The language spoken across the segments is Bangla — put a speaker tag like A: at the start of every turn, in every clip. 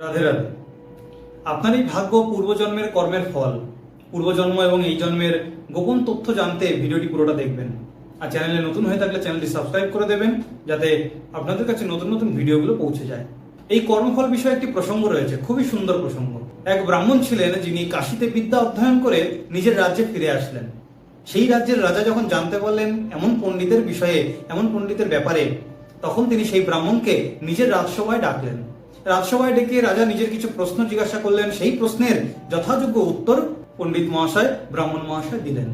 A: রাধে রাধে। আপনার এই ভাগ্য পূর্বজন্মের কর্মের ফল। পূর্বজন্ম এবং এই জন্মের গোপন তথ্য জানতে ভিডিওটি পুরোটা দেখবেন। আর চ্যানেলে নতুন হয়ে থাকলে চ্যানেলটি সাবস্ক্রাইব করে দেবেন, যাতে আপনাদের কাছে নতুন নতুন ভিডিওগুলো পৌঁছে যায়। এই কর্মফল বিষয়ে একটি প্রসঙ্গ রয়েছে, খুবই সুন্দর প্রসঙ্গ। এক ব্রাহ্মণ ছিলেন যিনি কাশিতে বিদ্যা অধ্যয়ন করে নিজের রাজ্যে ফিরে আসলেন। সেই রাজ্যের রাজা যখন জানতে পারলেন এমন পণ্ডিতের বিষয়ে, এমন পণ্ডিতের ব্যাপারে, তখন তিনি সেই ব্রাহ্মণকে নিজের রাজসভায় ডাকলেন। রাজসভায় ডেকে রাজা নিজের কিছু প্রশ্ন জিজ্ঞাসা করলেন। সেই প্রশ্নের যথাযোগ্য উত্তর পণ্ডিত মহাশয়, ব্রাহ্মণ মহাশয় দিলেন।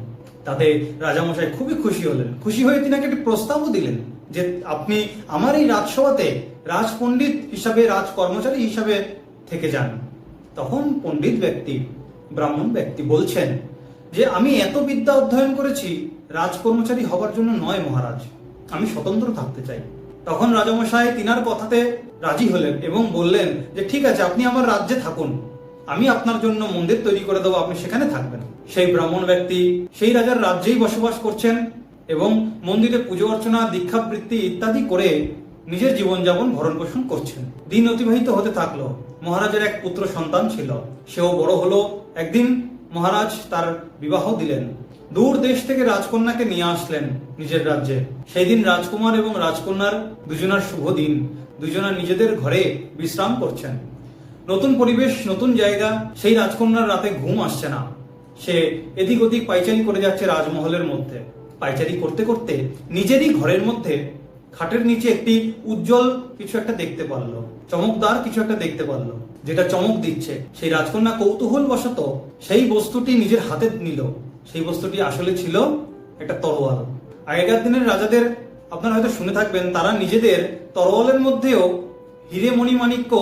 A: তাতে রাজামশাই খুবই খুশি হলেন। খুশি হয়ে তিনাকে একটি প্রস্তাবও দিলেন যে আপনি আমার এই রাজসভাতে রাজ পণ্ডিত হিসাবে রাজ কর্মচারী হিসাবে থেকে যান। তখন পণ্ডিত ব্যক্তি, ব্রাহ্মণ ব্যক্তি বলছেন যে, আমি এত বিদ্যা অধ্যয়ন করেছি, রাজকর্মচারী হবার জন্য নয় মহারাজ। আমি স্বতন্ত্র থাকতে চাই। তখন রাজামশাই তিনার কথাতে রাজি হলেন এবং বললেন যে, ঠিক আছে, আপনি আমার রাজ্যে থাকুন। আমি আপনার জন্য মন্দির তৈরি করে দেবো, আপনি সেখানে থাকবেন। সেই ব্রাহ্মণ ব্যক্তি সেই রাজার রাজ্যেই বসবাস করছেন এবং মন্দিরে পুজো অর্চনা, দীক্ষাবৃত্তি ইত্যাদি করে নিজের জীবনযাপন ভরণ পোষণ করছেন। দিন অতিবাহিত হতে থাকল। মহারাজের এক পুত্র সন্তান ছিল। সেও বড় হলো। একদিন মহারাজ তার বিবাহ দিলেন। দূর দেশ থেকে রাজকন্যাকে নিয়ে আসলেন নিজের রাজ্যে। সেই দিন রাজকুমার এবং রাজকন্যার দুজনার শুভ দিন। দুজনা নিজেদের ঘরে বিশ্রাম করছেন। নতুন পরিবেশ, নতুন জায়গা, সেই রাজকন্যার রাতে ঘুম আসছে না। সে এদিক ওদিক পাইচারি করে যাচ্ছে রাজমহলের মধ্যে। পাইচারি করতে করতে নিজেরই ঘরের মধ্যে খাটের নিচে একটি উজ্জ্বল কিছু একটা দেখতে পারল। চমকদার কিছু একটা দেখতে পারল, যেটা চমক দিচ্ছে। সেই রাজকন্যা কৌতূহল বশত সেই বস্তুটি নিজের হাতে নিল। সেই বস্তুটি আসলে ছিল একটা তরোয়াল। আগেকার দিনের রাজাদের, আপনারা হয়তো শুনে থাকবেন, তারা নিজেদের তরোয়ালের মধ্যেও হিরে মণিমাণিক্য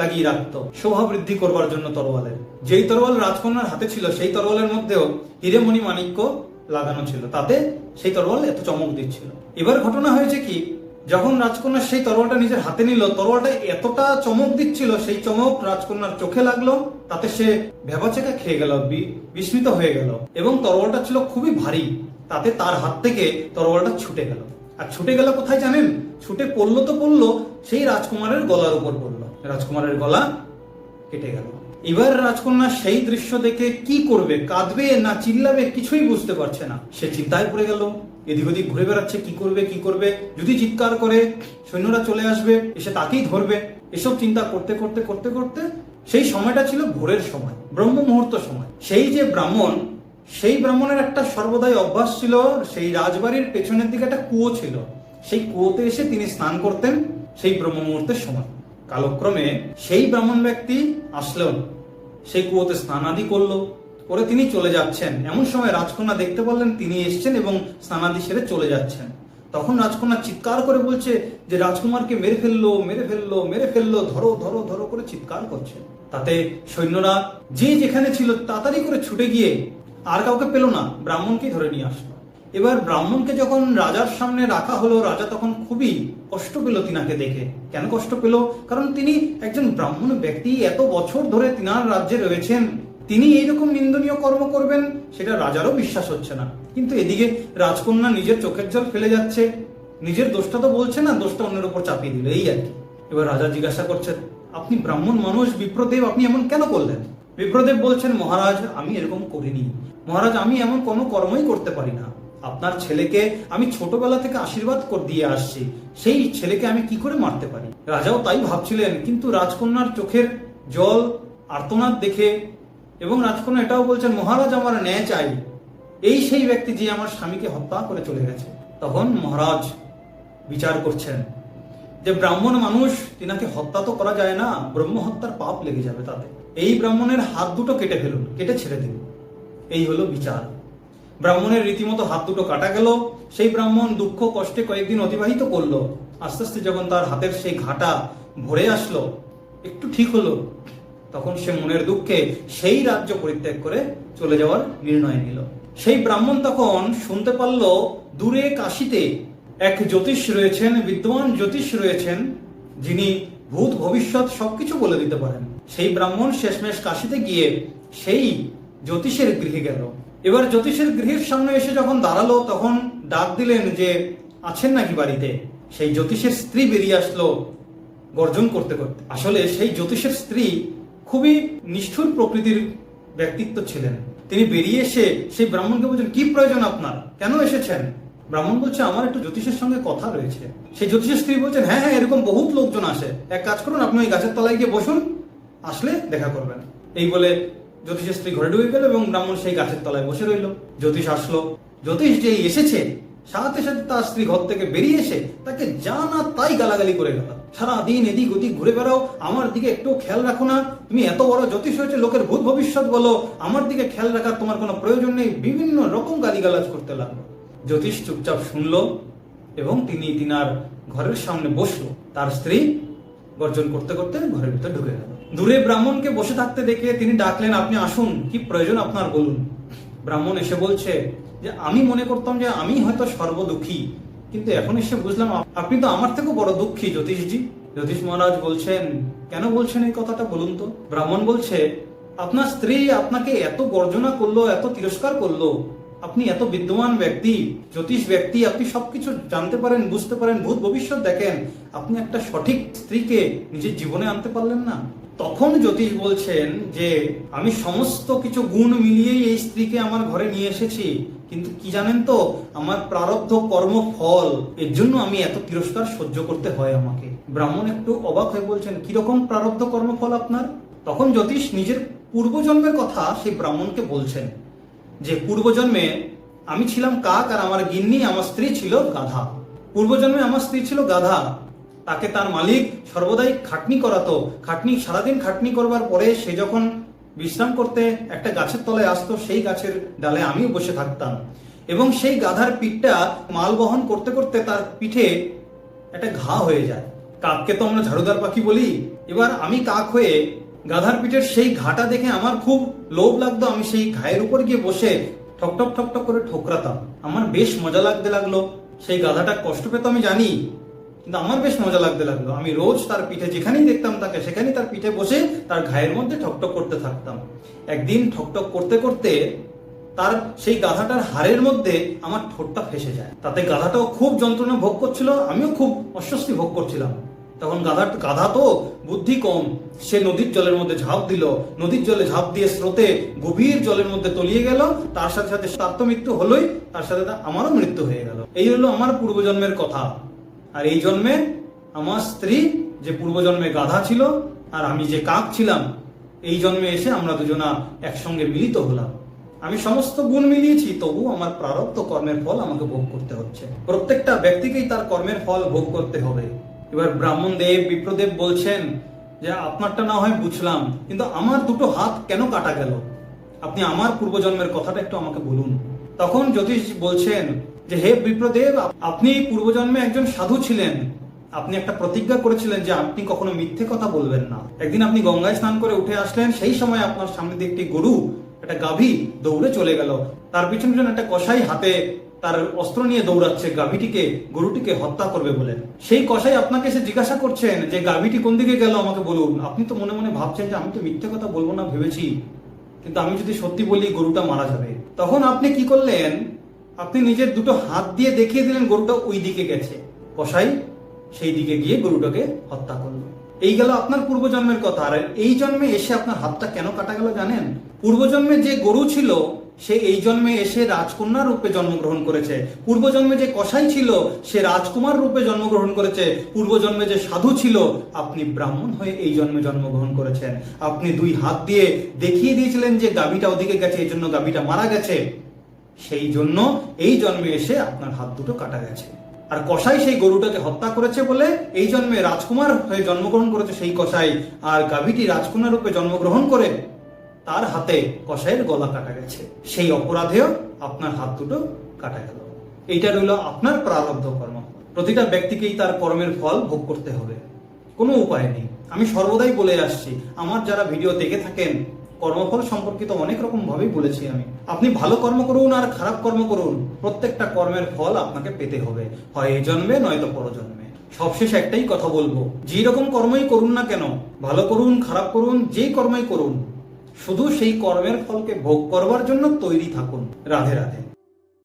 A: লাগিয়ে রাখতো, শোভা বৃদ্ধি করবার জন্য তরোয়ালের। যেই তরোয়াল রাজকন্যার হাতে ছিল, সেই তরোয়ালের মধ্যেও হিরে মণিমাণিক্য লাগানো ছিল। তাতে সেই তরোয়াল এত চমক দিচ্ছিল। এবার ঘটনা হয়েছে কি যখন রাজকন্যা সেই তরোয়ালটা নিজের হাতে নিল, তরোয়ালটা এতটা চমক দিচ্ছিল, সেই চমক রাজকন্যার চোখে লাগল, তাতে সে ভেবাচেকা খেয়ে গেল বিস্মিত হয়ে গেল এবং তরোয়ালটা ছিল খুবই ভারী, তাতে তার হাত থেকে তরোয়ালটা ছুটে গেল। আর ছুটে গেল কোথায় জানেন? ছুটে পড়ল তো পড়ল, সেই রাজকুমারের গলার উপর পড়ল। রাজকুমারের গলা কেটে গেল। এবার রাজকন্যা সেই দৃশ্য দেখে কি করবে, কাঁদবে না চিল্লাবে কিছুই বুঝতে পারছে না। সে চিন্তায় পড়ে গেল। এদিক ওদিক ঘুরে বেড়াচ্ছে, কি করবে কি করবে? যদি চিৎকার করে, সৈন্যরা চলে আসবে, এসে তাকেই ধরবে। এসব চিন্তা করতে করতে করতে করতে সেই সময়টা ছিল ভোরের সময়, ব্রহ্ম মুহূর্ত সময়। সেই যে ব্রাহ্মণ, সেই ব্রাহ্মণের একটা সর্বদাই অভ্যাস ছিল, সেই রাজবাড়ির পেছনের দিকে একটা কুয়ো ছিল। সেই কুয়োতে এসে তিনি স্নান করতেন সেই ব্রহ্ম মুহূর্তের সময়। কালক্রমে সেই ব্রাহ্মণ ব্যক্তি আসলেন সেই কুয়োতে স্নান আদি করল। করে তিনি চলে যাচ্ছেন। এমন সময় রাজকন্যা দেখতে পারলেন তিনি এসছেন এবং স্নানাদি সেরে চলে যাচ্ছেন। তখন রাজকন্যা চিৎকার করে বলছে যে, রাজকুমারকে মেরে ফেলল মেরে ফেলল মেরে ফেলল, ধরো ধরো ধরো করে চিৎকার করছে। তাতে সৈন্যরা যে যেখানে ছিল তাড়াতাড়ি করে ছুটে গিয়ে আর কাউকে পেল না, ব্রাহ্মণকেই ধরে নিয়ে আসলো। এবার ব্রাহ্মণকে যখন রাজার সামনে রাখা হলো, রাজা তখন খুবই কষ্ট পেল তিনাকে দেখে। কেন কষ্ট পেল? কারণ তিনি একজন ব্রাহ্মণ ব্যক্তি, এত বছর ধরে তিনার রাজ্যে রয়েছেন। তিনি এইরকম নিন্দনীয় কর্ম করবেন, সেটা রাজারও বিশ্বাস হচ্ছে না। কিন্তু এদিকে রাজকন্যা নিজের চোখের জল ফেলে যাচ্ছে। নিজের দোষটা তো বলছে না, দোষটা অন্যের উপর চাপিয়ে দিল, এই আর কি। এবার রাজা জিজ্ঞাসা করছেন, আপনি ব্রাহ্মণ মানুষ, বিপ্রদেব, আপনি এমন কেন করলেন? বিপ্রদেব বলছেন, মহারাজ, আমি এরকম করিনি। মহারাজ, আমি এমন কোনো কর্মই করতে পারি না। আপনার ছেলেকে আমি ছোটবেলা থেকে আশীর্বাদ দিয়ে আসছি। সেই ছেলেকে আমি কি করে মারতে পারি? রাজাও তাই ভাবছিলেন, কিন্তু রাজকন্যার চোখের জল আর্তনাদ দেখে এবং রাজকন্যা এটাও বলছেন, মহারাজ আমার ন্যায় চাই। এই সেই ব্যক্তি যে আমার স্বামীকে হত্যা করে চলে গেছে। তখন মহারাজ বিচার করছেন যে ব্রাহ্মণ মানুষ, তিনাকে হত্যা তো করা যায় না ব্রহ্ম হত্যার পাপ লেগে যাবে তাতে। এই ব্রাহ্মণের হাত দুটো কেটে ফেলুন, কেটে ছেড়ে দিন। এই হলো বিচার। ব্রাহ্মণের রীতিমতো হাত দুটো কাটা গেল, সেই ব্রাহ্মণ দুঃখ কষ্টে কয়েকদিন অতিবাহিত করল। আস্তে আস্তে যখন তার হাতের সেই ঘাটা ভরে আসলো, একটু ঠিক হলো। তখন সে মনের দুঃখে সেই রাজ্য পরিত্যাগ করে চলে যাওয়ার নির্ণয় নিল। সেই ব্রাহ্মণ তখন শুনতে পারল, দূরে কাশিতে এক জ্যোতিষ রয়েছেন বিদ্যমান জ্যোতিষ রয়েছেন, যিনি ভূত ভবিষ্যৎ সবকিছু বলে দিতে পারেন। সেই ব্রাহ্মণ শেষমেশ কাশিতে গিয়ে সেই জ্যোতিষের গৃহে গেল। এবার জ্যোতিষের গৃহের সামনে এসে যখন দাঁড়াল, তখন ডাক দিলেন যে, আছেন নাকি বাড়িতে? সেই জ্যোতিষের স্ত্রী বেরিয়ে আসলো গর্জন করতে করতে। আসলে সেই জ্যোতিষের স্ত্রী খুবই নিষ্ঠুর প্রকৃতির ব্যক্তিত্ব ছিলেন। তিনি বেরিয়ে এসে সেই ব্রাহ্মণকে বলছেন, কি প্রয়োজন আপনার? কেন এসেছেন? ব্রাহ্মণ বলছে, আমার একটু জ্যোতিষের সঙ্গে কথা রয়েছে। সেই জ্যোতিষের স্ত্রী বলছেন হ্যাঁ হ্যাঁ এরকম বহুত লোকজন আসে। এক কাজ করুন, আপনি ওই গাছের তলায় গিয়ে বসুন, আসলে দেখা করবেন। এই বলে জ্যোতিষের স্ত্রী ঘরে ঢুকে গেল এবং ব্রাহ্মণ সেই গাছের তলায় বসে রইল। জ্যোতিষ আসলো। জ্যোতিষ যেই এসেছে সাথে সাথে তার স্ত্রী ঘর থেকে বেরিয়ে এসে তাকে যা না তাই গালাগালি করে গেল। সারাদিন এদিক ওদিক ঘুরে বেড়াও, আমার দিকে একটু খেয়াল রাখো না। তুমি এত বড় জ্যোতিষ হয়েছে, লোকের ভূত ভবিষ্যৎ বলো। আমার দিকে খেয়াল রাখার তোমার কোনো প্রয়োজন নেই। বিভিন্ন রকম গালিগালাজ করতে লাগল। জ্যোতিষ চুপচাপ শুনলো এবং তিনি তিনার ঘরের সামনে বসল। তার স্ত্রী গর্জন করতে করতে ঘরের ভিতর ঢুকে গেল। দূরে ব্রাহ্মণকে বসে থাকতে দেখে তিনি ডাকলেন, আপনি আসুন, কি প্রয়োজন আপনার বলুন। ব্রাহ্মণ এসে বলছে যে, আমি মনে করতাম যে আমি হয়তো সর্বদুঃখী, কিন্তু এখন এসে বুঝলাম আপনি তো আমার থেকেও বড় দুঃখী, জ্যোতিষজি। জ্যোতিষ মহারাজ বলছেন, কেন বলছেন এই কথাটা বলুন তো? ব্রাহ্মণ বলছে, আপনার স্ত্রী আপনাকে এত গর্জনা করল, এত তিরস্কার করল, আপনি এত বিদ্যমান ব্যক্তি, জ্যোতিষ ব্যক্তি, আপনি সবকিছু জানতে পারেন, বুঝতে পারেন, ভূত ভবিষ্যৎ দেখেন, আপনি একটা সঠিক স্ত্রীকে নিজের জীবনে আনতে পারলেন না? তখন জ্যোতিষ বলছেন যে, আমি সমস্ত কিছু গুণ মিলিয়েই এই স্ত্রীকে আমার ঘরে নিয়ে এসেছি। কিন্তু কি জানেন তো, আমার প্রারব্ধ কর্ম ফল এর জন্য আমি এত তিরস্কার সহ্য করতে হয় আমাকে। ব্রাহ্মণ একটু অবাক হয়ে বলছেন, কীরকম প্রারব্ধ কর্মফল আপনার? তখন জ্যোতিষ নিজের পূর্বজন্মের কথা সেই ব্রাহ্মণকে বলছেন যে, পূর্বজন্মে আমি ছিলাম কাক আর আমার গিন্নি, আমার স্ত্রী ছিল গাধা। পূর্বজন্মে আমার স্ত্রী ছিল গাধা। তাকে তার মালিক সর্বদাই খাটনি করাতো খাটনি, সারাদিন খাটনি করবার পরে সে যখন বিশ্রাম করতে একটা গাছের তলায় আসতো, সেই গাছের ডালে আমিও বসে থাকতাম। এবং সেই গাধার পিঠটা মাল বহন করতে করতে তার পিঠে একটা ঘা হয়ে যায়। কাককে তো আমরা ঝাড়ুদার পাখি বলি। এবার আমি কাক হয়ে গাধার পিঠের সেই ঘাটা দেখে আমার খুব লোভ লাগতো। আমি সেই ঘায়ের উপর গিয়ে বসে ঠকঠক ঠকঠক করে ঠোকরাতাম। আমার বেশ মজা লাগতে লাগল। সেই গাধাটা কষ্ট পেত আমি জানি। কিন্তু আমার বেশ মজা লাগতে লাগল। আমি রোজ তার পিঠে যেখানেই দেখতাম তাকে, সেখানেই তার পিঠে বসে তার ঘায়ের মধ্যে ঠকঠক করতে থাকতাম। একদিন ঠকঠক করতে করতে তার সেই গাধাটার হাড়ের মধ্যে আমার ঠোঁটটা ফেসে যায়। তাতে গাধাটাও খুব যন্ত্রণা ভোগ করছিল, আমিও খুব অস্বস্তি ভোগ করছিলাম। তখন গাধা গাধা তো বুদ্ধি কম। সে নদীর জলের মধ্যে ঝাঁপ দিল। নদীর জলে ঝাঁপ দিয়ে স্রোতে গভীর জলের মধ্যে তলিয়ে গেল। তার সাথে সাথে তার তো মৃত্যু হলোই, তার সাথে আমারও মৃত্যু হয়ে গেল। এই হলো আমার পূর্বজন্মের কথা। আর এই জন্মে আমার স্ত্রী যে পূর্বজন্মে গাধা ছিল আর আমি যে কাক ছিলাম, এই জন্মে এসে আমরা দুজনা একসঙ্গে মিলিত হলাম। আমি সমস্ত গুণ মিলিয়েছি, তবু আমার প্রারব্ধ কর্মের ফল আমাকে ভোগ করতে হচ্ছে। প্রত্যেকটা ব্যক্তিকেই তার কর্মের ফল ভোগ করতে হবে। এবার ব্রাহ্মণ দেব, বিপ্রদেব বলছেন যে, আপনারটা না হয় বুঝলাম, কিন্তু আমার দুটো হাত কেন কাটা গেল? আপনি আমার পূর্বজন্মের কথাটা একটু আমাকে বলুন। তখন জ্যোতিষ বলছেন যে হে বিপ্রদেব আপনি পূর্বজন্মে একজন সাধু ছিলেন। আপনি একটা প্রতিজ্ঞা করেছিলেন যে আপনি কখনো মিথ্যে কথা বলবেন না। একদিন আপনি গঙ্গায় স্নান করে উঠে আসলেন, সেই সময় আপনার সামনে দিয়ে একটি গরু, একটা গাভী দৌড়ে চলে গেল। তার পিছন পিছন একটা কষাই হাতে তার অস্ত্র নিয়ে দৌড়াচ্ছে, গাভীটিকে, গরুটিকে হত্যা করবে বলে। সেই কষাই আপনাকে এসে জিজ্ঞাসা করছেন যে, গাভীটি কোন দিকে গেল আমাকে বলুন? আপনি তো মনে মনে ভাবছেন যে, আমি তো মিথ্যে কথা বলব না, ভেবেছি। কিন্তু আমি যদি সত্যি বলি, গরুটা মারা যাবে। তখন আপনি কি করলেন? আপনি নিজের দুটো হাত দিয়ে দেখিয়ে দিলেন গরুটা ওই দিকে গেছে। কসাই সেই দিকে গিয়ে গরুটাকে হত্যা করল। এই গেল আপনার পূর্বজন্মের কথা। আর এই জন্মে এসে আপনার হাতটা কেন কাটা গেল জানেন? পূর্বজন্মে যে গরু ছিল, সে এই জন্মে এসে রাজকন্যা রূপে জন্মগ্রহণ করেছে। পূর্বজন্মে যে কসাই ছিল, সে রাজকুমার রূপে জন্মগ্রহণ করেছে। পূর্বজন্মে যে সাধু ছিল, আপনি ব্রাহ্মণ হয়ে এই জন্মে জন্মগ্রহণ করেছেন। আপনি দুই হাত দিয়ে দেখিয়ে দিয়েছিলেন যে গাবিটা ওদিকে গেছে এই জন্য গাভীটা মারা গেছে। সেই জন্য এই জন্মে এসে আপনার হাত দুটো কাটা গেছে। আর কসাই সেই গরুটাকে হত্যা করেছে বলে এই জন্মে রাজকুমার হয়ে জন্মগ্রহণ করেছে সেই কসাই। আর গাভীটি রাজকুমার রূপে জন্মগ্রহণ করে তার হাতে কসাইয়ের গলা কাটা গেছে। সেই অপরাধেও আপনার হাত দুটো কাটা গেল। এইটা রইল আপনার প্রারব্ধ কর্ম। প্রতিটা ব্যক্তিকেই তার কর্মের ফল ভোগ করতে হবে। কোনো উপায় নেই। আমি সর্বদাই বলে আসছি, আমার যারা ভিডিও দেখে থাকেন কর্মফল সম্পর্কিত অনেক রকম ভাবেই বলেছি আমি। আপনি ভালো কর্ম করুন আর খারাপ কর্ম করুন। প্রত্যেকটা কর্মের ফল আপনাকে পেতে হবে। হয় এই জন্মে নয়তো পরজন্মে। সবশেষ একটাই কথা বলব। যেই রকম কর্মই করুন না কেন, ভালো করুন, খারাপ করুন, যেই কর্মই করুন, শুধু সেই কর্মের ফলকে ভোগ করবার জন্য তৈরি থাকুন। রাধে রাধে।